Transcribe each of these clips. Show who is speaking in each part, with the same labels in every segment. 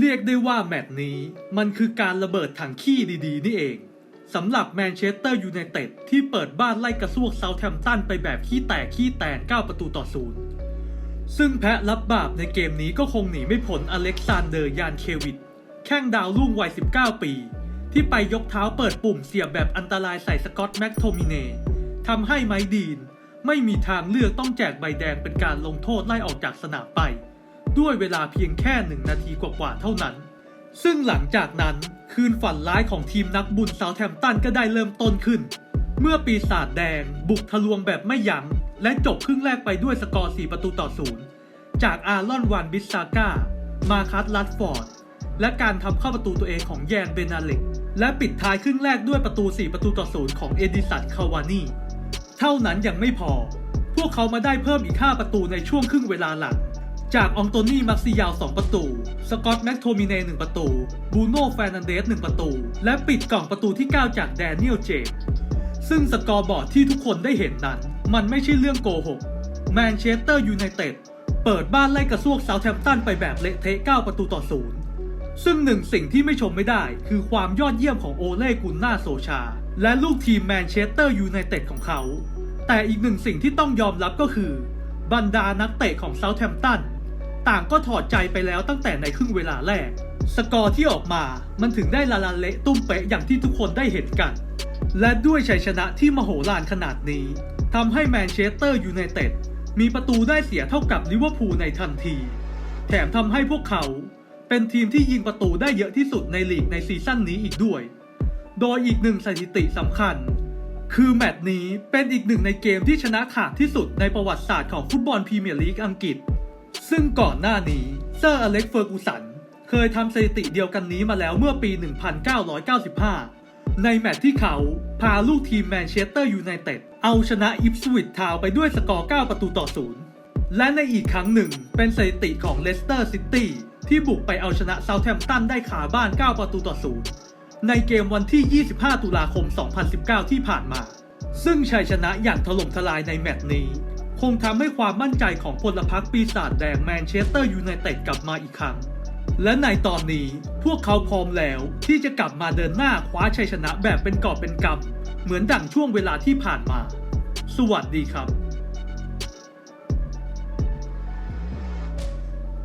Speaker 1: เรียกได้ว่าแมตช์นี้มันคือการระเบิดถังขี้ดีๆ นี่เองสำหรับแมนเชสเตอร์ยูไนเต็ดที่เปิดบ้านไล่กระซวกเซาท์แฮมตันไปแบบขี้แตกขี้แตน 9 ประตูต่อศูนย์ซึ่งแพะรับบาปในเกมนี้ก็คงหนีไม่พ้นอเล็กซานเดอร์ยานเควิดแข้งดาวรุ่งวัย 19 ปี ที่ไปยกเท้าเปิดปุ่มเสียบแบบอันตรายใส่สกอตแม็กโทมิเน่ทำให้ไมค์ดีน ไม่มีทางเลือกต้องแจกใบแดงเป็นการลงโทษไล่ออกจากสนามไป ด้วยเวลาเพียงแค่หนึ่งนาทีกว่าๆเท่านั้น ซึ่งหลังจากนั้นคืนฝันร้ายของทีมนักบุญเซาท์แฮมป์ตันก็ได้เริ่มต้นขึ้น เมื่อปีศาจแดง บุกทะลวงแบบไม่ยัง้ง และจบครึ่งแรกไปด้วยสกอร์ 4 ประตูต่อศูนย์จากอารอนวานบิสซาก้า มาคัสลัดฟอร์ด และการทำเข้าประตูตัวเองของแยนเบนาเล็ก และปิดท้ายครึ่งแรกด้วยประตู 4 ประตูต่อศูนย์ของเอดิสันคาวานีเท่านั้นยังไม่พอ พวกเขามาได้เพิ่มอีก 5 ประตูในช่วงครึ่งเวลาหลัง จากอองโตนี่มักซิยาว 2 ประตู สกอตแม็กโทมิเน่1ประตู บูโน่แฟนันเดส 1 ประตู และปิดกล่องประตูที่ 9 จากแดเนียลเจมซึ่งสกอร์บอร์ดที่ทุกคนได้เห็นนั้น มันไม่ใช่เรื่องโกหก แมนเชสเตอร์ยูไนเต็ดเปิดบ้านไล่กระซวกเซาท์แฮมป์ตันไปแบบเละเทะ 9 ประตูต่อศูนย์ซึ่งหนึ่งสิ่งที่ไม่ชมไม่ได้ คือความยอดเยี่ยมของโอเล่กุนนาโซชา และลูกทีมแมนเชสเตอร์ยูไนเต็ดของเขา แต่อีกหนึ่งสิ่งที่ต้องยอมรับก็คือ บรรดานักเตะของเซาท์แฮมป์ตัน ต่างก็ถอดใจไปแล้วตั้งแต่ในครึ่งเวลาแรก สกอร์ที่ออกมามันถึงได้ละลาเละตุ้มเป๊ะอย่างที่ทุกคนได้เห็นกัน และด้วยชัยชนะที่มโหฬารขนาดนี้ทำให้แมนเชสเตอร์ยูไนเต็ดมีประตูได้เสียเท่ากับลิเวอร์พูลในทันที แถมทำให้พวกเขาเป็นทีมที่ยิงประตูได้เยอะที่สุดในลีกในซีซั่นนี้อีกด้วย โดยอีกหนึ่งสถิติสำคัญ คือแมตช์นี้เป็นอีกหนึ่งในเกมที่ชนะขาดที่สุดในประวัติศาสตร์ของฟุตบอลพรีเมียร์ลีกอังกฤษ ซึ่งก่อนหน้านี้เซอร์อเล็กเฟอร์กูสัน เคยทำสถิติเดียวกันนี้มาแล้วเมื่อปี 1995 ในแมตช์ที่เขาพาลูกทีมแมนเชสเตอร์ยูไนเต็ดเอาชนะอิปสวิตทาวไปด้วยสกอร์ 9 ประตูต่อศูนย์และในอีกครั้งหนึ่งเป็นสถิติของเลสเตอร์ซิตี้ที่บุกไปเอาชนะเซาแฮมป์ตันได้ขาบ้าน 9 ประตูต่อศูนย์ในเกมวันที่ 25 ตุลาคม 2019 ที่ผ่านมา ซึ่งชัยชนะอย่างถล่มทลายในแมตช์นี้ คงทำให้ความมั่นใจของพลพรรคปีศาจแดงแมนเชสเตอร์ยูไนเต็ดกลับมาอีกครั้ง และในตอนนี้พวกเขาพร้อมแล้วที่จะกลับมาเดินหน้าคว้าชัยชนะแบบเป็นกอบเป็นกำเหมือนดั่งช่วงเวลาที่ผ่านมา สวัสดีครับ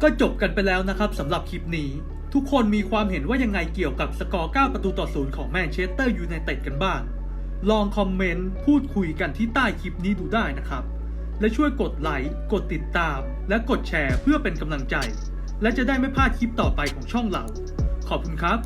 Speaker 1: ก็จบกันไปแล้วนะครับสำหรับคลิปนี้ ทุกคนมีความเห็นว่ายังไงเกี่ยวกับสกอร์ 9 ประตูต่อศูนย์ของแมนเชสเตอร์ยูไนเต็ดกันบ้าง ลองคอมเมนต์พูดคุยกันที่ใต้คลิปนี้ดูได้นะครับ และช่วยกดไลค์ กดติดตาม และกดแชร์เพื่อเป็นกำลังใจ และจะได้ไม่พลาดคลิปต่อไปของช่องเรา ขอบคุณครับ